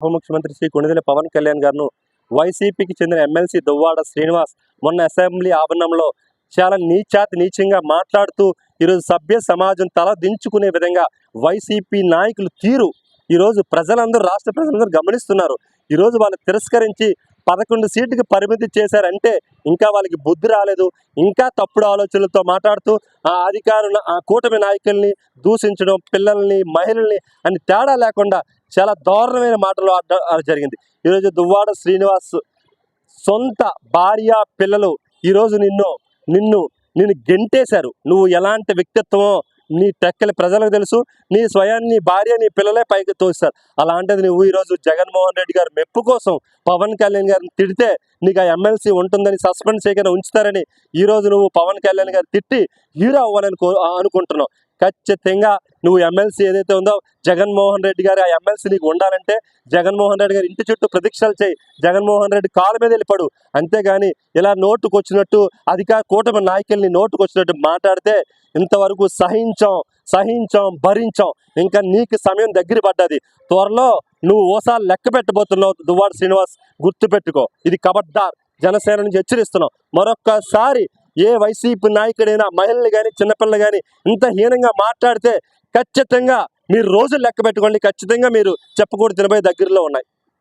ఉప ముఖ్యమంత్రి శ్రీ కొణిదెల పవన్ కళ్యాణ్ గారు వైసీపీకి చెందిన ఎమ్మెల్సీ దువ్వాడ శ్రీనివాస్ మొన్న అసెంబ్లీ ఆవరణంలో చాలా నీచాతి నీచంగా మాట్లాడుతూ ఈరోజు సభ్య సమాజం తల దించుకునే విధంగా వైసీపీ నాయకులు తీరు. ఈరోజు ప్రజలందరూ రాష్ట్ర ప్రజలందరూ గమనిస్తున్నారు. ఈరోజు వాళ్ళు తిరస్కరించి పదకొండు సీట్లకు పరిమితి చేశారంటే ఇంకా వాళ్ళకి బుద్ధి రాలేదు. ఇంకా తప్పుడు ఆలోచనలతో మాట్లాడుతూ ఆ అధికారుల ఆ కూటమి నాయకుల్ని దూషించడం పిల్లల్ని మహిళల్ని అని తేడా లేకుండా చాలా దారుణమైన మాటలు ఆడ- జరిగింది. ఈరోజు దువ్వాడ శ్రీనివాస్ సొంత భార్య పిల్లలు ఈరోజు నిన్ను నిన్ను నిన్ను గెంటేశారు. నువ్వు ఎలాంటి వ్యక్తిత్వమో నీ టెక్కలు ప్రజలకు తెలుసు నీ స్వయాన్ని నీ భార్య నీ పిల్లలే పైకి తోస్తారు. అలాంటిది నువ్వు ఈరోజు జగన్మోహన్ రెడ్డి గారు మెప్పు కోసం పవన్ కళ్యాణ్ గారిని తిడితే నీకు ఆ ఎమ్మెల్సీ ఉంటుందని సస్పెండ్ చేయకుండా ఉంచుతారని ఈరోజు నువ్వు పవన్ కళ్యాణ్ గారు తిట్టి హీరో అవ్వాలని అనుకుంటున్నావు. ఖచ్చితంగా నువ్వు ఎమ్మెల్సీ ఏదైతే ఉందో జగన్మోహన్ రెడ్డి గారు ఆ ఎమ్మెల్సీ నీకు ఉండాలంటే జగన్మోహన్ రెడ్డి గారి ఇంటి చుట్టూ ప్రదీక్షలు చేయి. జగన్మోహన్ రెడ్డి కాళ్ళ మీద వెళ్ళిపడు. అంతేగాని ఇలా నోటుకు వచ్చినట్టు అధికార కూటమి నాయకుల్ని నోటుకు వచ్చినట్టు మాట్లాడితే ఇంతవరకు సహించాం సహించాం భరించాం. ఇంకా నీకు సమయం దగ్గర పడ్డది. త్వరలో నువ్వు ఓసారి లెక్క పెట్టబోతున్నావు దువ్వాడ శ్రీనివాస్ గుర్తుపెట్టుకో. ఇది కబడ్దార్ జనసేన నుంచి హెచ్చరిస్తున్నాం. మరొక్కసారి ఏ వైసీపీ నాయకుడైనా మహిళలు కానీ చిన్నపిల్లలు కానీ ఇంత హీనంగా మాట్లాడితే ఖచ్చితంగా మీరు రోజులు లెక్క పెట్టుకోండి. ఖచ్చితంగా మీరు చెప్పకూడదు తినబోయే దగ్గరలో ఉన్నాయి.